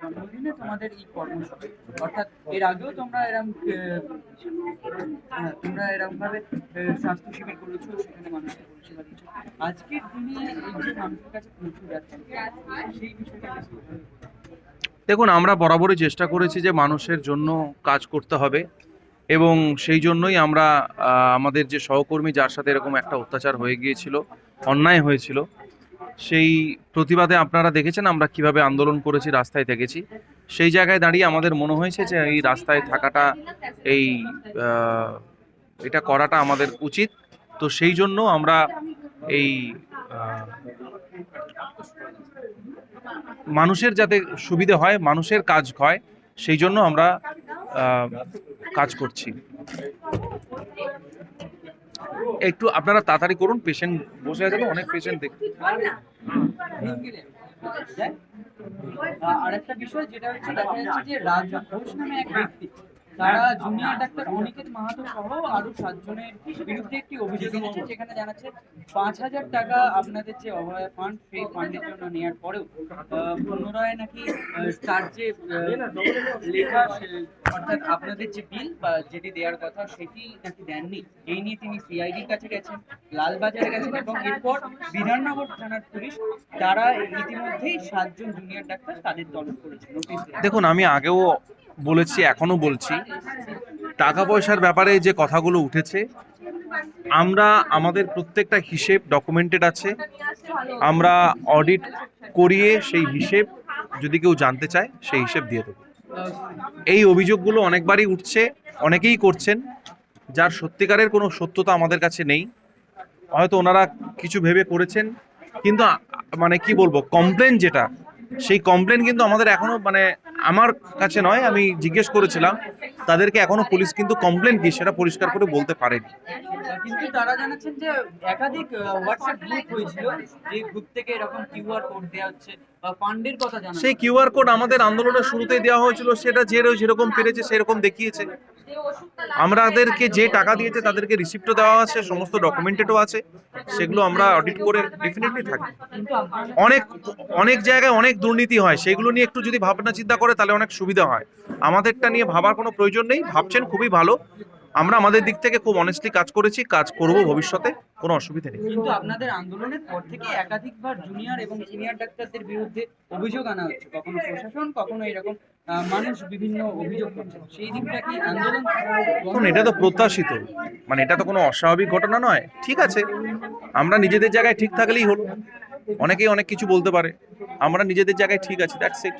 তোমাদের এই কর্মসূচি। অর্থাৎ এর আগেও তোমরা হ্যাঁ, তোমরা ভাবে স্বাস্থ্য শিবির করেছ সেখানে মানুষকে পরিষেবা দিচ্ছ আজকের দিনে এই যে মানুষের কাছে পৌঁছে যাচ্ছে সেই বিষয়টা দেখুন আমরা বরাবরই চেষ্টা করেছি যে মানুষের জন্য কাজ করতে হবে এবং সেই জন্যই আমরা আমাদের যে সহকর্মী যার সাথে এরকম একটা অত্যাচার হয়ে গিয়েছিল অন্যায় হয়েছিল সেই প্রতিবাদে আপনারা দেখেছেন, আমরা কীভাবে আন্দোলন করেছি, রাস্তায় থেকেছি। সেই জায়গায় দাঁড়িয়ে আমাদের মনে হয়েছে যে এই রাস্তায় থাকাটা, এই এটা করাটা আমাদের উচিত। তো সেই জন্য আমরা এই মানুষের যাতে সুবিধে হয়, মানুষের কাজ হয়, সেই জন্য আমরা কাজ করছি। একটু আপনারা তাড়াতাড়ি করুন পেশেন্ট বসে আছে অনেক পেশেন্ট দেখ আর একটা বিষয়, যেটা হচ্ছে দেখা যাচ্ছে যে রাজ ঘোষ নামে এক ব্যক্তি। তারা জুনিয়র ডাক্তার অনিকেত মাহাতো সহ আরও সাতজনের বিরুদ্ধে একটি অভিযোগ এনেছে যেখানে জানাচ্ছে পাঁচ হাজার টাকা আপনাদের যে অভয় ফান্ড সেই ফান্ডের জন্য নেওয়ার পরেও পুনরায় নাকি তার যে লেখা অর্থাৎ আপনাদের যে বিল বা যেটি দেওয়ার কথা সেটি নাকি দেননি। এই নিয়ে তিনি সিআইডির কাছে গেছেন লালবাজারে গেছেন এবং এরপর বিধাননগর থানার পুলিশ তারা ইতিমধ্যেই সাতজন জুনিয়র ডাক্তার তাদের তলব করেছে। দেখুন আমি আগেও বলেছি এখনও বলছি টাকা পয়সার ব্যাপারে যে কথাগুলো উঠেছে, আমরা, আমাদের প্রত্যেকটা হিসেব ডকুমেন্টেড আছে, আমরা অডিট করিয়ে সেই হিসেব যদি কেউ জানতে চায়, সেই হিসেব দিয়ে দেবো। এই অভিযোগগুলো অনেকবারই উঠছে, অনেকেই করছেন, যার সত্যিকারের কোনো সত্যতা আমাদের কাছে নেই। হয়তো ওনারা কিছু ভেবে করেছেন, কিন্তু মানে কি বলব কমপ্লেন যেটা, সেই কমপ্লেন কিন্তু আমাদের এখনও মানে আমার কাছে নয় আমি জিজ্ঞেস করেছিলাম তাদেরকে এখনও পুলিশ কিন্তু কমপ্লেন কি সেটা পরিষ্কার করে বলতে পারেনি। কিন্তু তারা জানাচ্ছেন যে একাধিক হোয়াটসঅ্যাপ গ্রুপ হয়েছিল যে গ্রুপ থেকে এরকম কিউআর কোড দেওয়া হচ্ছে বা ফান্ডের কথা জানা সেই কিউআর কোড আমাদের আন্দোলনের শুরুতেই দেওয়া হয়েছিল সেটা যে যেরকম পেরেছে সেরকম দেখিয়েছে। আমাদেরকে যে টাকা দিয়েছে, তাদেরকে রিসিপ্টও দেওয়া আছে, সমস্ত ডকুমেন্টেডও আছে, সেগুলো আমরা অডিট করে ডেফিনেটলি থাকি। অনেক অনেক জায়গায় অনেক দুর্নীতি হয়, সেগুলো নিয়ে একটু যদি ভাবনা চিন্তা করে, তাহলে অনেক সুবিধা হয়। আমাদেরটা নিয়ে ভাবার কোনো প্রয়োজন নেই, ভাবছেন খুবই ভালো। আমরা আমাদের দিক থেকে খুব অনেস্টলি কাজ করেছি কাজ করব ভবিষ্যতে কোনো অসুবিধা নেই। কিন্তু আপনাদের আন্দোলনের পর থেকে একাধিকবার জুনিয়র এবং সিনিয়র ডাক্তারদের বিরুদ্ধে অভিযোগ আনা হচ্ছে। কখনো প্রশাসন কখনো এরকম মানুষ বিভিন্ন অভিযোগ করছে। সেই দিকটা কি আন্দোলন এটা তো প্রত্যাশিত। মানে এটা তো কোনো অস্বাভাবিক ঘটনা নয়। ঠিক আছে আমরা নিজেদের জায়গায় ঠিক থাকলেই হলো। অনেকেই অনেক কিছু বলতে পারে। আমরা নিজেদের জায়গায় ঠিক আছি দ্যাটস ইট